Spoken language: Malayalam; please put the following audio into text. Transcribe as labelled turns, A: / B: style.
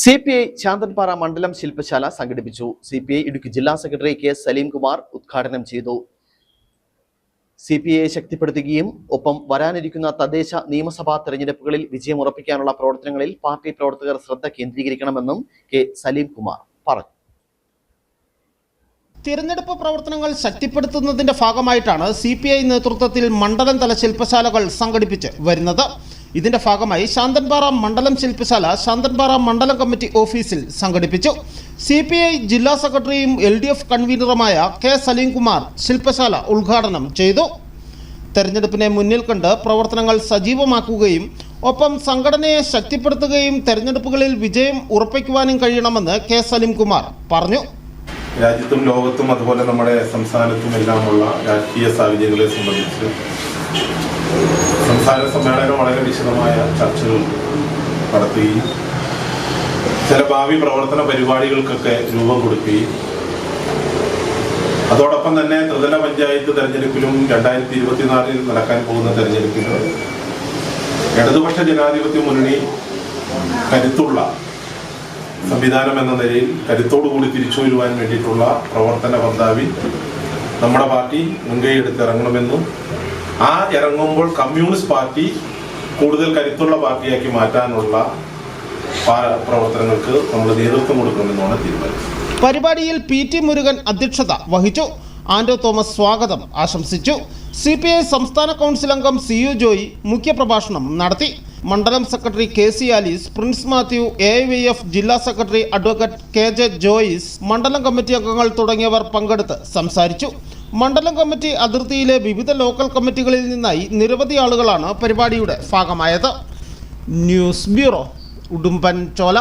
A: സി പി ഐ ശാന്തൻപാറ മണ്ഡലം ശില്പശാല സംഘടിപ്പിച്ചു. സി പി ഐ ഇടുക്കി ജില്ലാ സെക്രട്ടറി കെ സലീം കുമാർ ഉദ്ഘാടനം ചെയ്തു. സി പി ഐയെ ശക്തിപ്പെടുത്തുകയും ഒപ്പം വരാനിരിക്കുന്ന തദ്ദേശ നിയമസഭാ തെരഞ്ഞെടുപ്പുകളിൽ വിജയമുറപ്പിക്കാനുള്ള പ്രവർത്തനങ്ങളിൽ പാർട്ടി പ്രവർത്തകർ ശ്രദ്ധ കേന്ദ്രീകരിക്കണമെന്നും കെ സലീം കുമാർ പറഞ്ഞു.
B: തിരഞ്ഞെടുപ്പ് പ്രവർത്തനങ്ങൾ ശക്തിപ്പെടുത്തുന്നതിന്റെ ഭാഗമായിട്ടാണ് സി നേതൃത്വത്തിൽ മണ്ഡലം തല ശില്പശാലകൾ സംഘടിപ്പിച്ച് വരുന്നത്. ഇതിന്റെ ഭാഗമായി ശാന്തൻപാറ മണ്ഡലം ശില്പശാല ശാന്തൻപാറ മണ്ഡലം കമ്മിറ്റി ഓഫീസിൽ സംഘടിപ്പിച്ചു. സി പി ഐ ജില്ലാ സെക്രട്ടറിയും എൽ ഡി എഫ് കൺവീനറുമായ കെ സലീംകുമാർ ശില്പശാല ഉദ്ഘാടനം ചെയ്തു. തെരഞ്ഞെടുപ്പിനെ മുന്നിൽ കണ്ട് പ്രവർത്തനങ്ങൾ സജീവമാക്കുകയും ഒപ്പം സംഘടനയെ ശക്തിപ്പെടുത്തുകയും തെരഞ്ഞെടുപ്പുകളിൽ വിജയം ഉറപ്പിക്കുവാനും കഴിയണമെന്ന് കെ സലീംകുമാർ പറഞ്ഞു.
C: രാജ്യത്തും ലോകത്തും അതുപോലെ നമ്മുടെ സംസ്ഥാനത്തും എല്ലാമുള്ള രാഷ്ട്രീയ സാഹചര്യങ്ങളെ സംബന്ധിച്ച് സംസ്ഥാന സമ്മേളനം വളരെ വിശദമായ ചർച്ചകൾ നടത്തുകയും ചില ഭാവി പ്രവർത്തന പരിപാടികൾക്കൊക്കെ രൂപം കൊടുക്കുകയും അതോടൊപ്പം തന്നെ ത്രിതല പഞ്ചായത്ത് തെരഞ്ഞെടുപ്പിലും രണ്ടായിരത്തി ഇരുപത്തിനാലിൽ നടക്കാൻ പോകുന്ന തെരഞ്ഞെടുപ്പിലും ഇടതുപക്ഷ ജനാധിപത്യ മുന്നണി കരുത്തുള്ള സംവിധാനം എന്ന നിലയിൽ കരുത്തോടുകൂടി തിരിച്ചു വരുവാൻ വേണ്ടിയിട്ടുള്ള പ്രവർത്തന പന്താവിൽ നമ്മുടെ പാർട്ടി മുൻകൈ ഇറങ്ങണമെന്നും ആ ഇറങ്ങുമ്പോൾ കമ്മ്യൂണിസ്റ്റ് പാർട്ടി കൂടുതൽ കരുത്തുള്ള പാർട്ടിയാക്കി മാറ്റാനുള്ള പ്രവർത്തനങ്ങൾക്ക് നമ്മൾ നേതൃത്വം കൊടുക്കണമെന്നാണ് തീരുമാനം.
B: പരിപാടിയിൽ പി ടി മുരുകൻ അധ്യക്ഷത വഹിച്ചു. ആൻഡോ തോമസ് സ്വാഗതം ആശംസിച്ചു. സി പി ഐ സംസ്ഥാന കൗൺസിൽ അംഗം സി യു ജോയി മുഖ്യപ്രഭാഷണം നടത്തി. മണ്ഡലം secretary K C Alice Prince Mathew A V F ജില്ലാ secretary advocate K J Joyce മണ്ഡലം കമ്മിറ്റി അംഗങ്ങൾ തുടങ്ങിയവർ പങ്കെടുത്ത് സംസാരിച്ചു. മണ്ഡലം കമ്മിറ്റി അതിർത്തിയിലെ വിവിധ ലോക്കൽ കമ്മിറ്റികളിൽ നിന്നായി നിരവധി ആളുകളാണ് പരിപാടിയുടെ ഭാഗമായത്. ന്യൂസ് ബ്യൂറോ ഉടുമ്പൻ ചോല